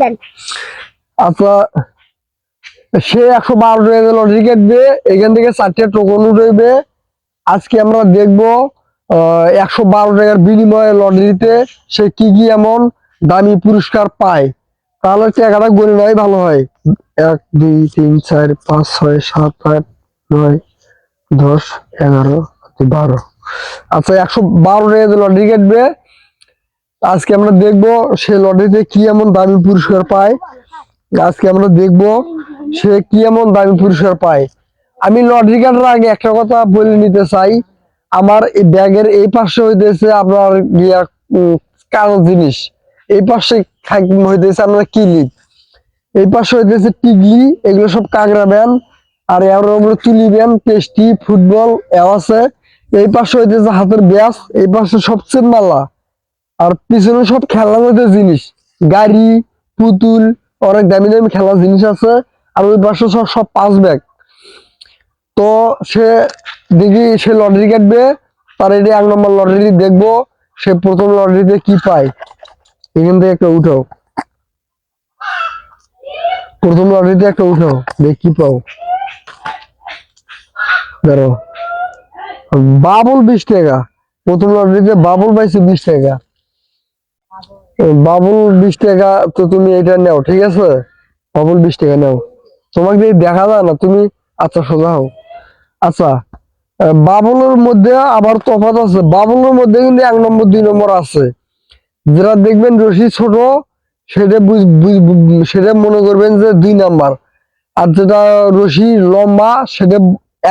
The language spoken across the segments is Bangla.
দেন। আচ্ছা সে একশো বারো টাকা লটারি কাটবে এখান থেকে চারটে টোকন উঠবে আজকে আমরা দেখব একশো বারো টাকার বিনিময়ে লটারিতে সে কি কি এমন দামি পুরস্কার পায়। তাহলে টাকাটা গণে নেওয়াই ভালো হয়। এক, দুই, তিন, চার, পাঁচ, ছয়, সাত, আট, নয়, দশ, এগারো, বারো। আচ্ছা একশো বারো টাকা লটারি কাটবে আজকে আমরা দেখব সে লটারিতে কি এমন দামি পুরস্কার পায়। আজকে আমরা দেখব সে কি এমন দামি পুরস্কার পায়। আমি লটারি কাটার আগে একটা কথা বলে নিতে চাই। আমার এই ব্যাগের এই পাশে হইতেছে আপনার গিয়া কালো জিনিস। এই পাশে হইতেছে আপনার কিলিপ। এই পাশে হইতেছে টিগলি, এগুলো সব কাঁকড়া ব্যান। আর এর তুলি ব্যান, পেস্টি, ফুটবল, এও আছে। এই পাশে হইতেছে হাতের ব্যাস, এই পাশে সবচেয়ে মালা। আর পিছনে সব খেলার মধ্যে জিনিস। গাড়ি, পুতুল, অনেক দামি দামি খেলার জিনিস আছে। আর ওই পাশে সব সব পাঁচ ব্যাগ তো সে দেখি সে লটারি কাটবে, তার এটি এক নম্বর লটারি দেখব, সে প্রথম লটারিতে কি পায়। এখান থেকে একটা উঠাও। প্রথম লটারিতে একটা উঠাও, দেখ কি পাও। ধরো বাবুল বিশ টাকা। প্রথম লটারিতে বাবুল পাইছে বিশ টাকা। বাবুল বিশ টাকা তো তুমি এটা নাও, ঠিক আছে? বাবুল বিশ টাকা নাও। তোমাকে যদি দেখা যায় না, তুমি আচ্ছা সোজা হও। আচ্ছা বাবুলের মধ্যে আবার তফাৎ আছে। বাবুলের মধ্যে কিন্তু এক নম্বর, দুই নম্বর আছে। যেটা দেখবেন রশি ছোট, সেটা সেটা মনে করবেন যে দুই নাম্বার। আর যেটা রশি লম্বা, সেটা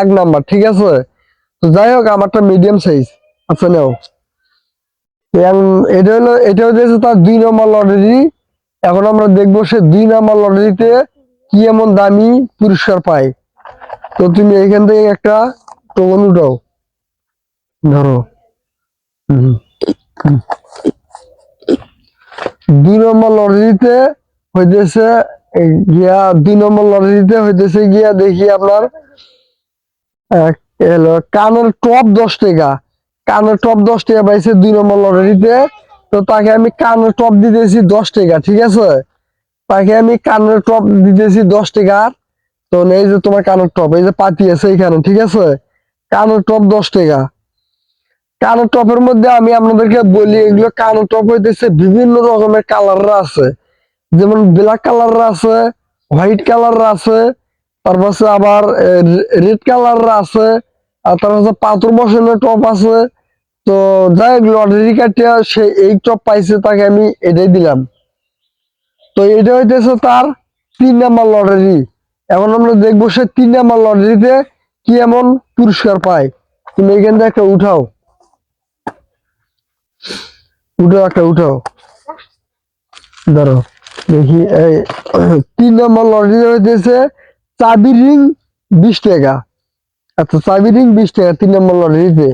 এক নাম্বার, ঠিক আছে? তো যাই হোক, আমারটা মিডিয়াম সাইজ আচ্ছা নাও। এখন এটা হলো এটা হচ্ছে তার দুই নম্বর লটারি এখন আমরা দেখব সে দুই নম্বর লটারিতে কি এমন দামি পুরস্কার পায়। তো তুমি এখান থেকে একটা টোকন উঠাও ধরো। দুই নম্বর লটারিতে হইতেছে গিয়া দুই নম্বর লটারিতে হইতেছে গিয়া দেখি আপনার কানের টপ দশ টাকা। কানের টপ দশ টাকা পাইছে, দুই নম্বর লটারিতে। তো তাকে আমি কানের টপ দিতেছি দশ টাকা, ঠিক আছে? তাকে আমি কানের টপ দিতেছি দশ টাকা। তো এই যে তোমার কানের টপ এই যে পাতি আছে এখানে, ঠিক আছে? কানের টপ দশ টাকা। কানের টপের মধ্যে আমি আপনাদেরকে বলি, এগুলো কানের টপ হইতেছে বিভিন্ন রকমের কালার আছে। যেমন ব্ল্যাক কালার আছে হোয়াইট কালার আছে, তারপর আবার রেড কালার আছে আর তারপর হচ্ছে পাথর বসানো টপ আছে। তো যাই লটারি কাটিয়া সে এই টপ পাইছে, তাকে আমি এটাই দিলাম। তো এটা হইতেছে তার তিন নাম্বার লটারি। এখন আমরা দেখব সে তিন নাম্বার লটারিতে কি এমন পুরস্কার পায়। তুমি এখান থেকে একটা উঠাও। উঠাও, একটা উঠাও। ধরো দেখি, এই তিন নম্বর লটারি হইতেছে চাবি রিং বিশ টাকা। আচ্ছা চাবি রিং বিশ টাকা, তিন নম্বর লটারিতে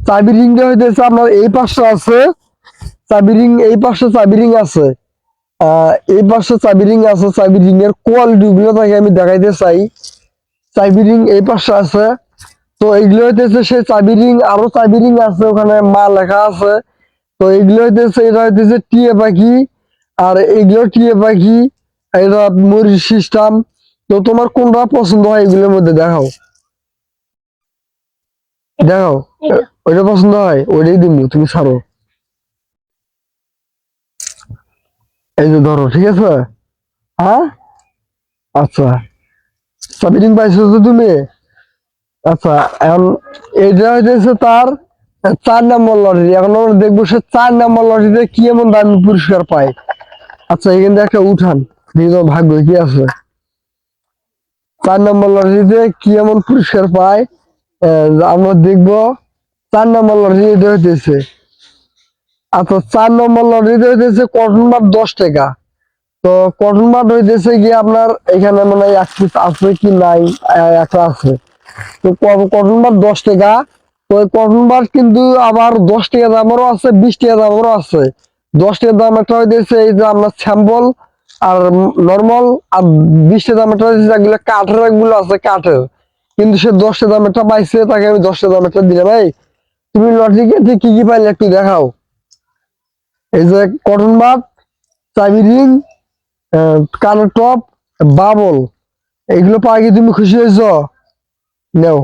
চাবি রিংটা হইতেছে আপনার এই পাশে আছে, চাবি রিং এই পাশে চাবি রিং আছে। এই পাশে চাবি রিং আছে, চাবি রিং এর কোয়ালিটি গুলো তাকে আমি দেখাইতে চাই। চাবি রিং এই পাশে আছে। তো এইগুলো হইতেছে সেই চাবি রিং আরও চাবি রিং আছে, ওখানে মা লেখা আছে। তো এইগুলো হইতেছে, এটা হইতেছে টিয়ে পাখি, আর এইগুলো টিয়ে পাখি, এটা মরিচ সিস্টেম তো তোমার কোনটা পছন্দ হয়, এগুলোর মধ্যে দেখাও। এটা। ওইটা পছন্দ হয় ওইটাই তুমি ছাড়ো। এই যে ধরো ঠিক আছে? হ্যাঁ? আচ্ছা সাবিরিং পাইছো তো তুমি? আচ্ছা এখন হইতেছে তার চার নম্বর লটারি এখন আমরা দেখব সে চার নম্বর লটারিতে কি এমন দামি পুরস্কার পায়। আচ্ছা এখান থেকে একটা উঠান দেখি তোমার ভাগ্য কি আছে। চার নম্বর লটারিতে কি এমন পুরস্কার পায়? আমরা দেখব চার নম্বর লটারি এটা হইতেছে। আচ্ছা চার নম্বর লটারিতে হইতেছে কটন বার দশ টাকা। তো কটন বার হইতেছে কি আপনার এখানে মানে এক আছে কি নাই একটা আছে। তো কটন বার দশ টাকা। তো কটন বার কিন্তু আবার দশ টাকা দামেরও আছে, বিশ টাকা দামেরও আছে। দশ টাকা দাম একটা হইতেছে এই যে আপনার স্যাম্পল আর নর্মাল আর বিশ টাকা দাম একটা হইতেছে কাঠেরগুলো আছে কাঠের। কিন্তু সে দশটা দামেরটা পাইছে, তাকে আমি দশটা দামেরটা দিলে ভাই তুমি লটারি কেটে কি কি পাইলে একটু দেখাও। এই যে কটন বাদ চাবি রিং কানের টপ বাবল এগুলো পাওয়া গিয়ে তুমি খুশি হয়েছ? নেও।